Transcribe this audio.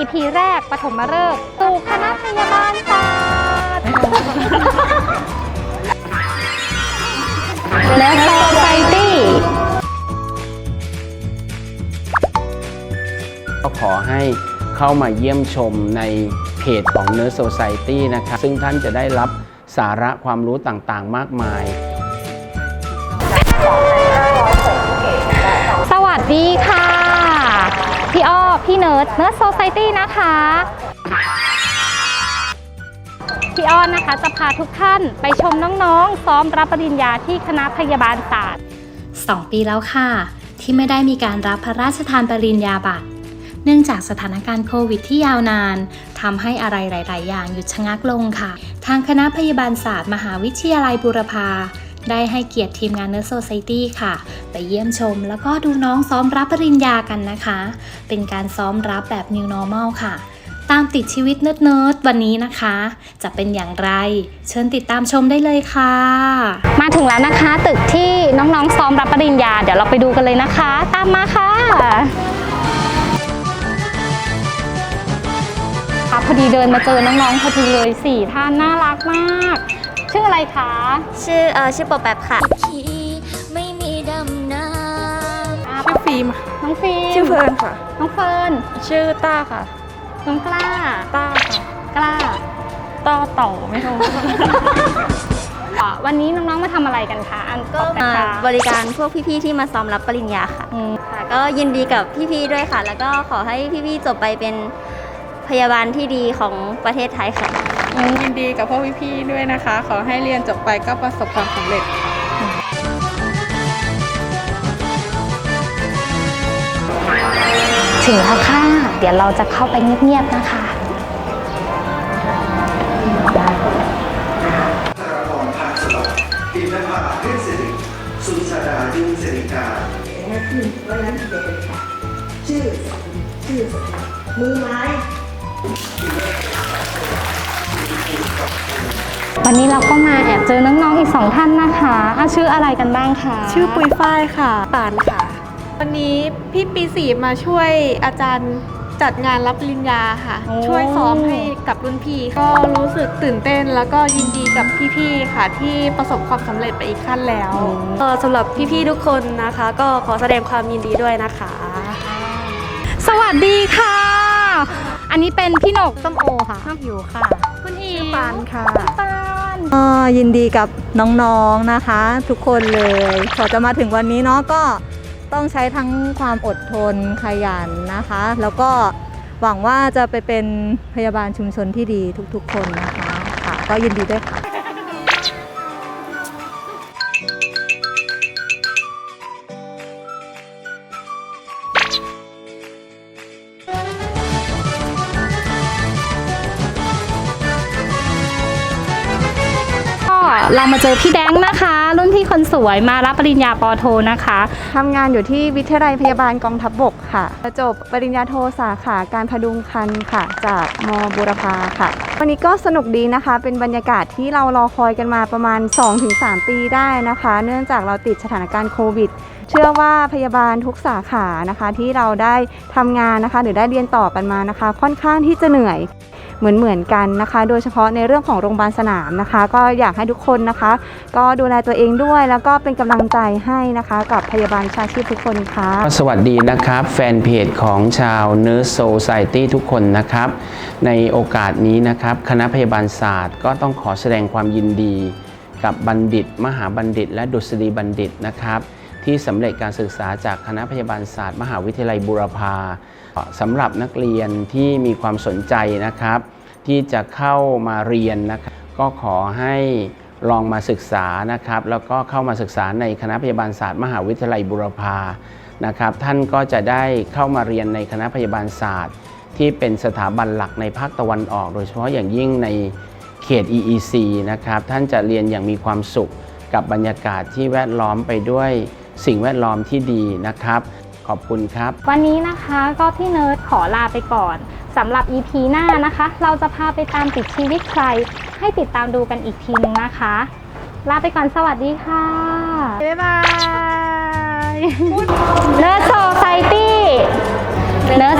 EP แรกปฐมฤกษ์สู่คณะพยาบาลศาสตร์และโซไซตี้ก็ขอให้เข้ามาเยี่ยมชมในเพจของ Nurse Society นะครับ ซึ่งท่านจะได้รับสาระความรู้ต่างๆ มากมาย พี่อ้อพี่เนิร์ดเนิร์ดโซไซตี้นะคะ พี่อ้อนนะคะจะพาทุกท่านไปชมน้องๆ ซ้อมรับปริญญาที่คณะพยาบาลศาสตร์สองปีแล้วค่ะ ที่ไม่ได้มีการรับพระราชทานปริญญาบัตร เนื่องจากสถานการณ์โควิดที่ยาวนานทำให้อะไรหลาย ๆ อย่างหยุดชะงักลงค่ะ ทางคณะพยาบาลศาสตร์ มหาวิทยาลัยบูรพา ได้ให้เกียรติทีมงานเนอร์โซไซตี้ค่ะ ไปเยี่ยมชมแล้วก็ดูน้องซ้อมรับปริญญากันนะคะ เป็นการซ้อมรับแบบ New Normal ค่ะ ตามติดชีวิตเนิร์ดๆวันนี้นะคะ จะเป็นอย่างไร เชิญติดตามชมได้เลยค่ะ มาถึงแล้วนะคะ ตึกที่น้องๆซ้อมรับปริญญา เดี๋ยวเราไปดูกันเลยนะคะ ตามมาค่ะพอดีเดินมาเจอน้องๆพอดีเลยสี่ท่านน่ารักมาก ชื่ออะไรคะ ชื่อเออชื่อโปรแป๊บค่ะ ไม่มีดำน้ชื่อฟิล์มน้องฟิล์มชื่อเฟิร์นค่ะ น้องเฟิร์นชื่อต้าค่ะน้องกล้า ต้าค่ะกล้าต้อเต่าไม่รู้ อะวันนี้น้องๆมาทำอะไรกันคะ อันก็บอกมานะคะบริการพวกพี่ๆที่มาซ้อมรับปริญญาค่ะอืมค่ะ ก็ยินดีกับพี่ๆด้วยค่ะ แล้วก็ขอให้พี่ๆจบไปเป็นพยาบาลที่ดีของประเทศไทยค่ะ ยินดีกับพวกพี่ๆด้วยนะคะ ขอให้เรียนจบไปก็ประสบความสำเร็จถึงแล้วค่ะ เดี๋ยวเราจะเข้าไปเงียบๆนะคะธารพรพาสวัสดิ์อินทภาเทพสิริสุชาดายุ่งเสริการ วันนี้เราก็มาแอบเจอน้องๆอีกสองท่านนะคะอะชื่ออะไรกันบ้างคะชื่อปุยฝ้ายค่ะปานค่ะ วันนี้พี่ปีสีมาช่วยอาจารย์จัดงานรับปริญญาค่ะ ช่วยซ้อมให้กับรุ่นพี่ก็รู้สึกตื่นเต้นแล้วก็ยินดีกับพี่ๆค่ะ ที่ประสบความสำเร็จไปอีกขั้นแล้วก็สำหรับพี่ๆทุกคนนะคะ ก็ขอแสดงความยินดีด้วยนะคะ สวัสดีค่ะ อันนี้เป็นพี่หนกส้มโอค่ะน้องอิ๋วค่ะ คุณอิ๋วปานค่ะปานก็ยินดีกับน้องๆนะคะ ทุกคนเลยกว่าจะมาถึงวันนี้เนาะก็ต้องใช้ทั้งความอดทนขยันนะคะ แล้วก็หวังว่าจะไปเป็นพยาบาลชุมชนที่ดีทุกๆ คนนะคะค่ะก็ยินดีด้วยค่ะ เรามาเจอพี่แดงนะคะ รุ่นพี่คนสวยมารับปริญญาปอโทนะคะทำงานอยู่ที่วิทยาลัยพยาบาลกองทัพบบกค่ะจบปริญญาโทสาขาการพดุงครรภ์ค่ะ จากมบุรพาค่ะ วันนี้ก็สนุกดีนะคะ เป็นบรรยากาศที่เรารอคอยกันมาประมาณ 2-3 ปีได้นะคะ เนื่องจากเราติดสถานการณ์โควิดเชื่อว่าพยาบาลทุกสาขานะคะที่เราได้ทำงานนะคะ หรือได้เรียนต่อกันมานะคะ ค่อนข้างที่จะเหนื่อย เหมือนเหมือนๆกันนะคะ โดยเฉพาะในเรื่องของโรงพยาบาลสนามนะคะ ก็อยากให้ทุกคนนะคะ ก็ดูแลตัวเองด้วย แล้วก็เป็นกำลังใจให้นะคะ กับพยาบาลชาชีพทุกคนค่ะ สวัสดีนะครับ แฟนเพจของชาว Nurse Society ทุกคนนะครับ ในโอกาสนี้นะครับ คณะพยาบาลศาสตร์ ก็ต้องขอแสดงความยินดี กับบัณฑิต มหาบัณฑิต และดุษฎีบัณฑิตนะครับ ที่สำเร็จการศึกษาจากคณะพยาบาลศาสตร์ มหาวิทยาลัยบูรพาสำหรับนักเรียนที่มีความสนใจนะครับ ที่จะเข้ามาเรียนนะครับก็ขอให้ลองมาศึกษานะครับ แล้วก็เข้ามาศึกษาในคณะพยาบาลศาสตร์ มหาวิทยาลัยบุรพานะครับ ท่านก็จะได้เข้ามาเรียนในคณะพยาบาลศาสตร์ ที่เป็นสถาบันหลักในภาคตะวันออก โดยเฉพาะอย่างยิ่งในเขต EEC นะครับ ท่านจะเรียนอย่างมีความสุขกับบรรยากาศที่แวดล้อมไปด้วย สิ่งแวดล้อมที่ดีนะครับ ขอบคุณครับ วันนี้นะคะก็พี่เนิร์ดขอลาไปก่อนสำหรับ EP หน้านะคะ เราจะพาไปตามติดชีวิตใคร ให้ติดตามดูกันอีกทีนึงนะคะ ลาไปก่อนสวัสดีค่ะ บ๊ายบายเนิร์ดโซไซตี้เนิร์ด